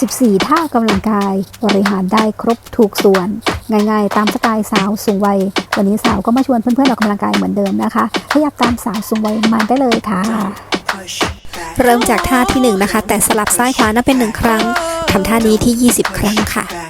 14 ท่ากำลังกาย บริหารได้ครบถูกส่วน ง่ายๆ ตามสไตล์สาวสูงวัย วันนี้สาวก็มาชวนเพื่อนๆออกกำลังกายเหมือนเดิมนะคะขยับตามสาวสูงวัยมาได้เลยค่ะ เริ่มจากท่าที่1นะคะ แต่สลับซ้ายขวานับเป็น 1 ครั้งทำท่านี้ที่ 20 ครั้งค่ะ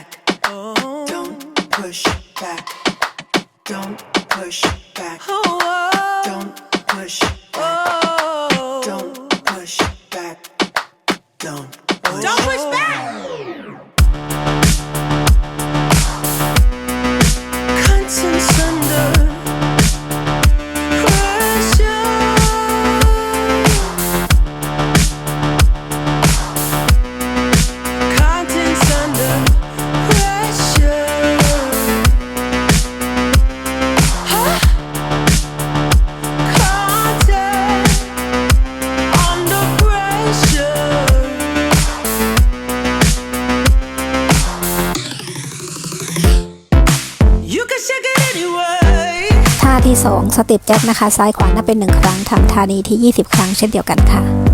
สเต็ปแจ็คนะคะ ซ้ายขวานับเป็น 1 ครั้งทำท่านี้ที่ 20 ครั้งเช่นเดียวกันค่ะ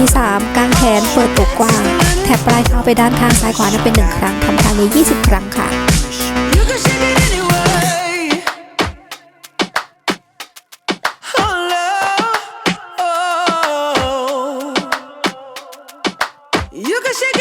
ท่าที่ 3 กางแขนเปิดอกกว้าง แถบปลายเท้าไปด้านข้างซ้ายขวานับเป็น 1 ครั้งทำท่านี้ 20 ครั้งค่ะ You can shake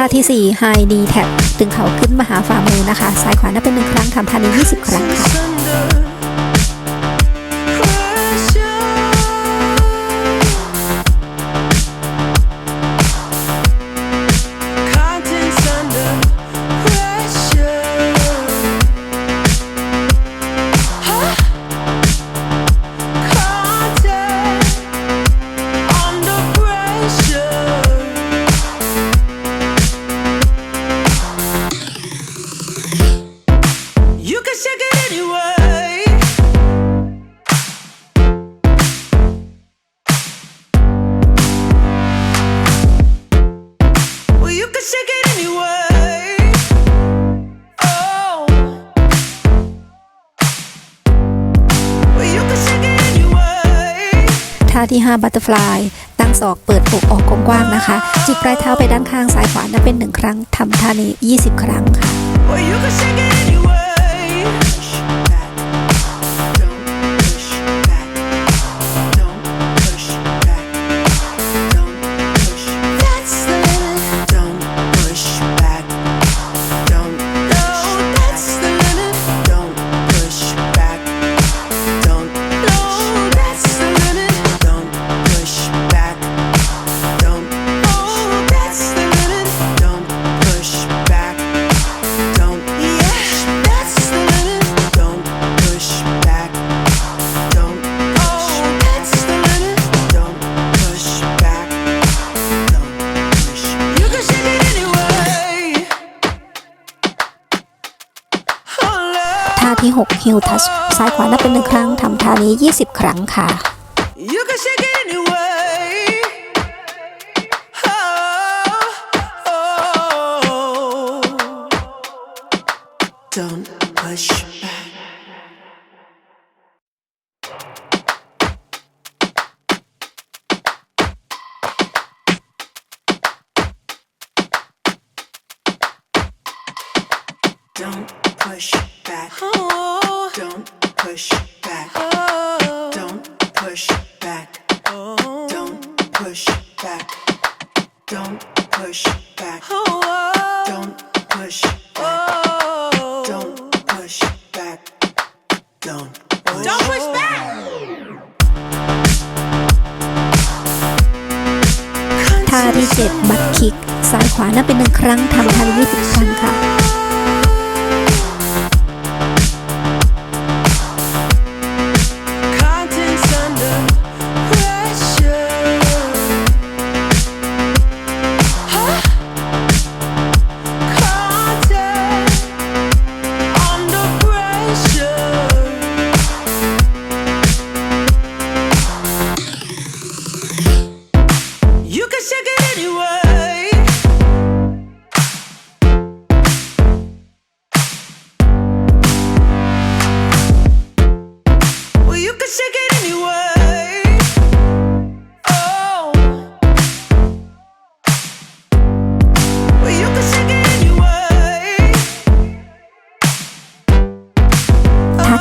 ท่าที่ 4 High D Tap ตึงเข่าขึ้นมาหาฝ่ามือนะคะ ซ้ายขวานับเป็น1ครั้งทำท่านี้ 20 ครั้งค่ะ ท่าที่5 Butterfly ตั้งศอกเปิดอกออกกว้างๆนะคะ จิกปลายเท้าไปด้านข้างซ้ายขวานับเป็น 1 ครั้งทำท่านี้ 20 ครั้งค่ะ ท่าที่ 6 ฮิวทัชซ้ายขวานับเป็นหนึ่งครั้งทำท่านี้ 20 ครั้งค่ะ Don't push back. Don't push back. Don't push back. Don't push back. Don't push back. Don't push back. Don't push back. Don't push Don't push back. ท่าที่7บัตคิก ซ้ายขวานับเป็นหนึ่งครั้งทำท่านี้20ครั้งค่ะ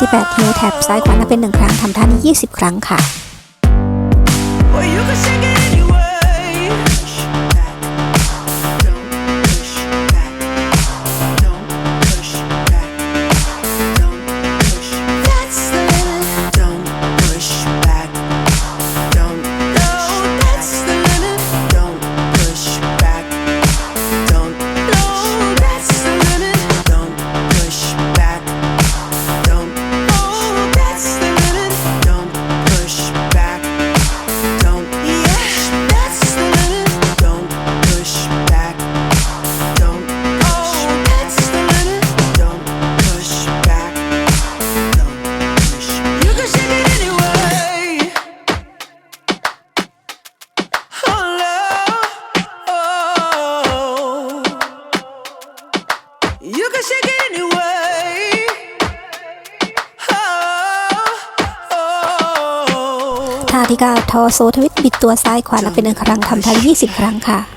ที่8 Heel Tap ซ้ายขวานับเป็นหนึ่งครั้งทำท่านี้ 20 ครั้งค่ะ ทอโซทวิตบิดตัวซ้ายขวานับเป็นหนึ่งครั้งทำท่านี้20 ครั้งค่ะ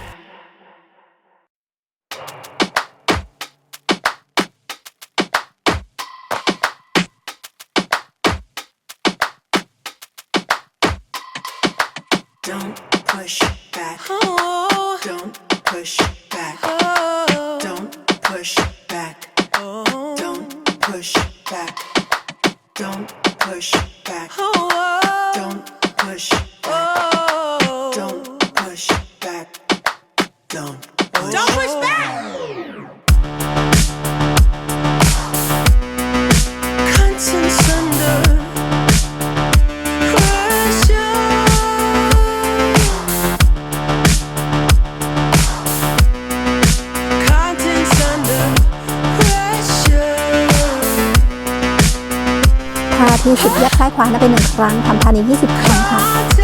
ที่10ยัดซ้ายขวานับเป็นหนึ่งครั้งทำท่านี้20 ครั้งค่ะ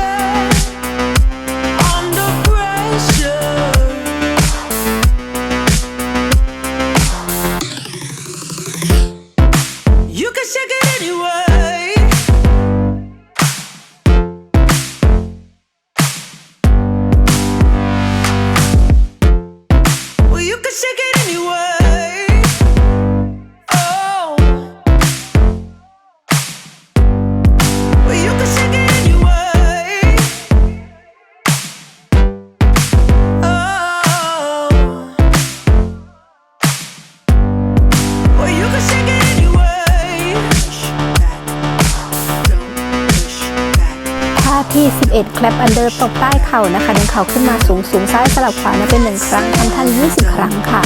าที่ 11 clap under ตบใต้เข่านะคะดึงเข่าขึ้นมาสูงสูงซ้ายสลับขวานับเป็นหนึ่งครั้งทำท่านี้20 ครั้งค่ะ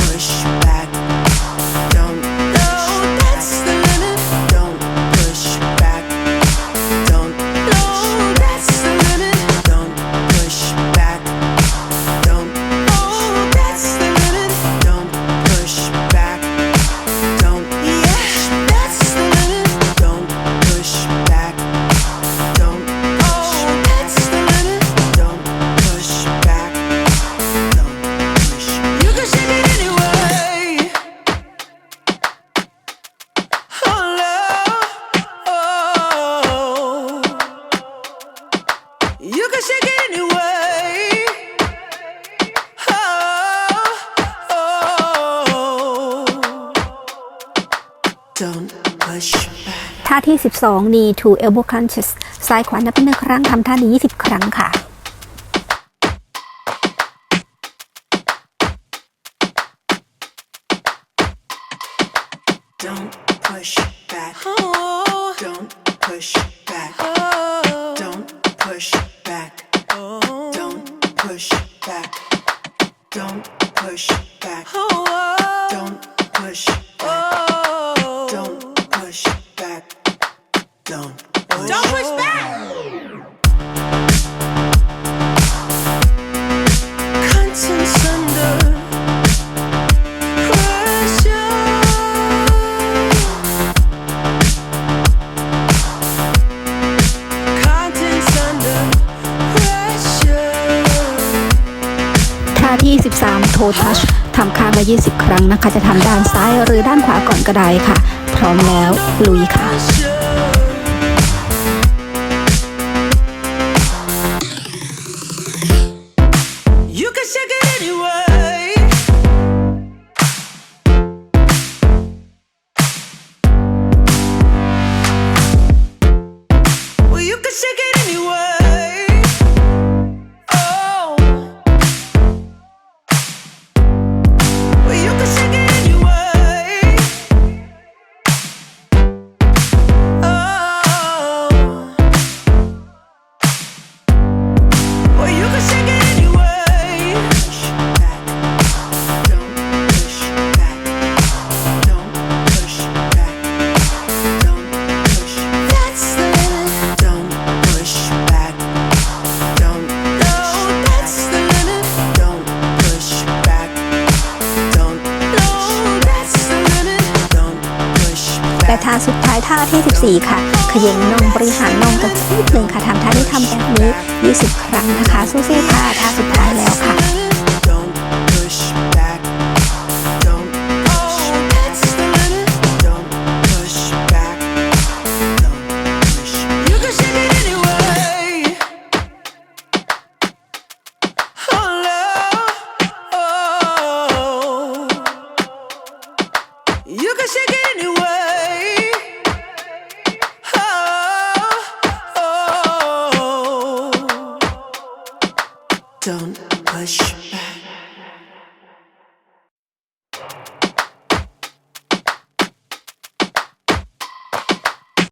ท่าที่ 12 knee to elbow crunches ซ้ายขวานับเป็นหนึ่งครั้งทำท่านี้ 20 ครั้งค่ะ touch ทำข้างละ 20 ครั้งนะคะ จะทำด้านซ้ายหรือด้านขวาก่อนก็ได้ค่ะ พร้อมแล้วลุยค่ะ และท่าสุดท้ายท่าที่ 14 ค่ะขย่งน่องบริหารน่องกันนิดหนึ่งค่ะทำท่าที่ทำแบบนี้ 20 ครั้งนะคะสู้ๆค่ะท่าสุดท้ายแล้วค่ะ